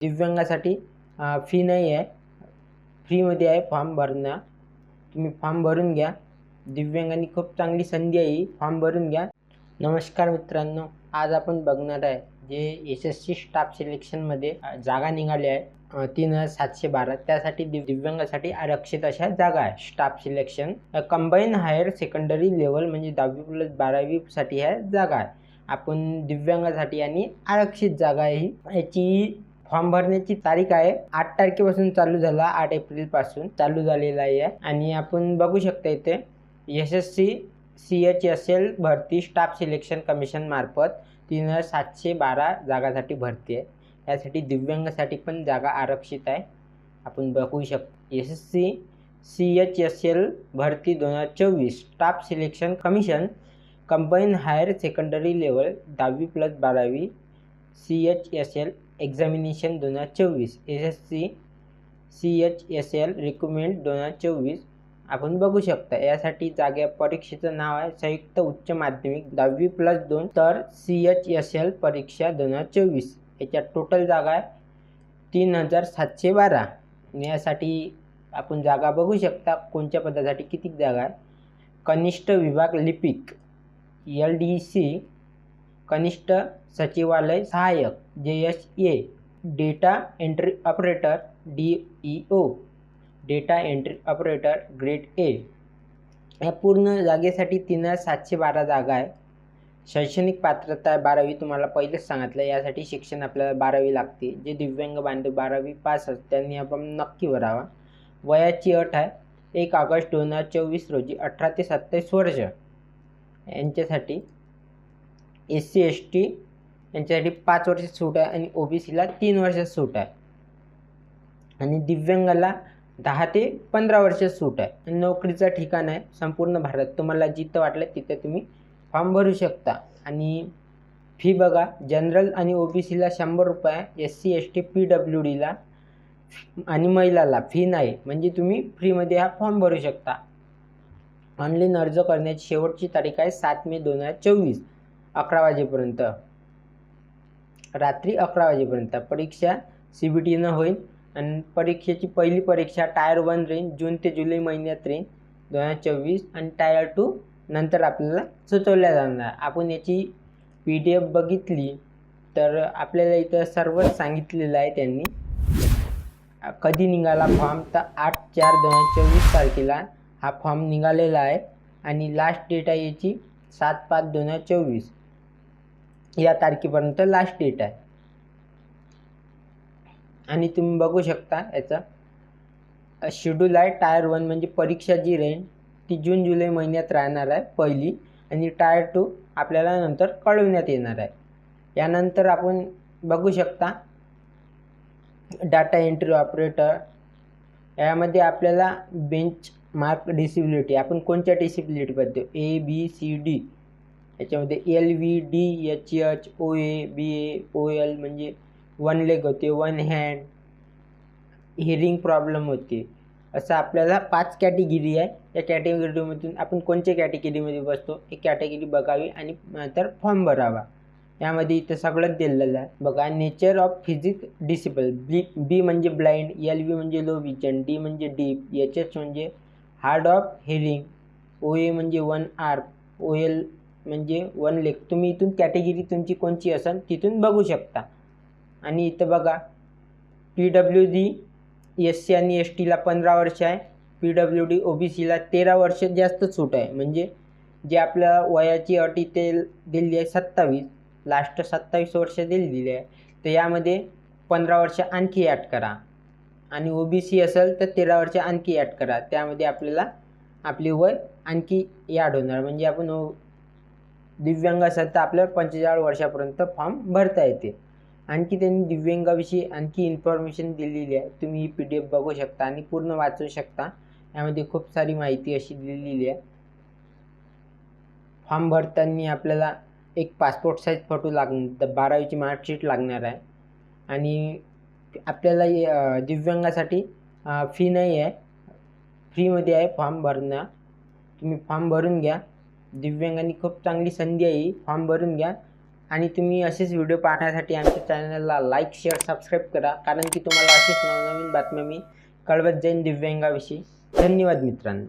दिव्यांगासाठी फी नाही आहे. फ्रीमध्ये आहे फॉर्म भरणं तुम्ही फॉर्म भरून घ्या. दिव्यांगांनी खूप चांगली संधी आहे ही. फॉर्म भरून घ्या. नमस्कार मित्रांनो. आज आपण बघणार आहे जे एस एस सी स्टाफ सिलेक्शनमध्ये जागा निघाल्या आहे. तीन हजार सातशे बारा. त्यासाठी दिव दिव्यांगासाठी आरक्षित अशा जागा आहे. Staff selection combine higher secondary level म्हणजे दहावी प्लस बारावीसाठी ह्या जागा आहे. आपण दिव्यांगासाठी आणि आरक्षित जागा आहे ही. याची फॉर्म भरण्याची तारीख आहे. आठ तारखेपासून चालू झाला. आठ एप्रिलपासून चालू झालेला आहे. आणि आपण बघू शकता इथे S S C C H S L भरती स्टाफ सिलेक्शन कमिशन मार्फत तीन हजार सातशे बारा जागासाठी भरती आहे. यासाठी दिव्यांगासाठी पण जागा आरक्षित आहे. आपण बघू शकतो S S C C H S L भरती दोन हजार चोवीस staff selection commission combine higher secondary level दहावी प्लस बारावी C H S L examination दोन हजार चोवीस. S S C C H S L recruitment दोन हजार चोवीस. आपण बघू शकता यासाठी जागा परीक्षेचं नाव आहे संयुक्त उच्च माध्यमिक दहावी प्लस दोन तर सी एच एस एल परीक्षा दोन हजार चोवीस. याच्यात टोटल जागा आहे तीन हजार सातशे बारा. यासाठी आपण जागा बघू शकता कोणत्या पदासाठी किती जागा आहे. कनिष्ठ विभाग लिपिक एल डी सी कनिष्ठ सचिवालय सहाय्यक J S A data entry operator D E O data entry operator grade A. या पूर्ण जागेसाठी तीन हजार सातशे बारा जागा आहे. शैक्षणिक पात्रता आहे बारावी तुम्हाला पहिलेच सांगितलं यासाठी शिक्षण आपल्याला बारावी लागते. जे दिव्यांग बांधव बारावी पास असतात त्यांनी आपण नक्की भरावा. वयाची अट आहे एक ऑगस्ट दोन हजार चोवीस रोजी अठरा ते सत्तावीस वर्ष. यांच्यासाठी एस सी एस टी यांच्यासाठी पाच वर्ष सूट आहे आणि ओ बी सीला तीन वर्ष सूट आहे. आणि दिव्यांगाला दहा ते पंधरा वर्ष सूट आहे. आणि नोकरीचं ठिकाण आहे संपूर्ण भारत. तुम्हाला जिथं वाटलं तिथं तुम्ही फॉर्म भरू शकता. आणि फी बघा जनरल आणि ओ बी सीला शंभर रुपये S C S T P W डीला आणि महिलाला फी नाही. म्हणजे तुम्ही फ्रीमध्ये हा फॉर्म भरू शकता. ऑनलाईन अर्ज करण्याची शेवटची तारीख आहे सात मे दोन हजार चोवीस. अकरा वाजेपर्यंत. रात्री अकरा वाजेपर्यंत. परीक्षा सी बी टीनं होईल आणि परीक्षेची पहिली परीक्षा टायर वन रेन जून ते जुलै महिन्यात रेन दोन हजार चोवीस आणि टायर टू नंतर आपल्याला सुचवल्या जाणार. आपण याची पी डी एफ बघितली तर आपल्याला इथं सर्वच सांगितलेलं आहे त्यांनी. कधी निघाला फॉर्म? तर आठ चार दोन हजार चोवीस तारखेला हा फॉर्म निघालेला आहे आणि लास्ट डेट आहे याची सात पाच दोन हजार चोवीस. या तारखेपर्यंत लास्ट डेट आहे. आणि तुम्ही बघू शकता याचा शेड्यूल आहे. टायर वन म्हणजे परीक्षा जी राहील ती जून जुलै महिन्यात राहणार आहे पहिली आणि टायर टू आपल्याला नंतर कळवण्यात येणार आहे. यानंतर आपण बघू शकता डाटा एंट्री ऑपरेटर यामध्ये आपल्याला बेंच मार्क डिसिबिलिटी आपण कोणत्या डिसिबिलिटीबद्दल ए बी सी डी याच्यामध्ये L V D H H O A B A O L म्हणजे वन लेग होते वन हँड हिअरिंग प्रॉब्लेम होते. असं आपल्याला पाच कॅटेगिरी आहे. या कॅटेगरीमधून आपण कोणत्या कॅटेगरीमध्ये बसतो? एक कॅटेगरी बघावी आणि नंतर फॉर्म भरावा. यामध्ये इथं सगळंच दिलेलं आहे. बघा nature of physic disable B B म्हणजे ब्लाइंड एल व्ही म्हणजे लो विजन डी म्हणजे डीप एच एच म्हणजे hard of hearing O A म्हणजे वन आर ओ एल म्हणजे वन लेख तुम्ही इथून कॅटेगरी तुमची कोणची असेल तिथून बघू शकता. आणि इथं बघा P W D S C आणि एस टीला पंधरा वर्ष आहे. P W D O B सीला तेरा वर्ष जास्त सूट आहे. म्हणजे जे आपल्या वयाची अट इथे दिली आहे सत्तावीस लास्ट सत्तावीस वर्ष दिलेली आहे. तर यामध्ये पंधरा वर्ष आणखी ॲड करा. आणि ओ बी सी असेल तर तेरा वर्ष आणखी ॲड करा. त्यामध्ये आपल्याला आपली वय आणखी ॲड होणार. म्हणजे आपण ओ दिव्यांग असेल तर आपल्याला पंचेचाळीस वर्षापर्यंत फॉर्म भरता येते. आणखी त्यांनी दिव्यांगाविषयी आणखी इन्फॉर्मेशन दिलेली आहे. तुम्ही ही पी डी एफ बघू शकता आणि पूर्ण वाचू शकता. यामध्ये खूप सारी माहिती अशी दिलेली आहे. फॉर्म भरताना आपल्याला एक पासपोर्ट साईज फोटो लागणार बारावीची मार्कशीट लागणार आहे. आणि आपल्याला दिव्यांगासाठी फी नाही आहे. फ्रीमध्ये आहे फॉर्म भरणं तुम्ही फॉर्म भरून घ्या. दिव्यांगांनी खूप चांगली संधी आहे फॉर्म भरून घ्या. आणि तुम्ही असेच व्हिडिओ पाहण्यासाठी आमच्या चॅनलला लाईक शेअर सबस्क्राईब करा. कारण की तुम्हाला असेच नवनवीन बातम्या मी कळवत जाईन दिव्यांगाविषयी. धन्यवाद मित्रांनो.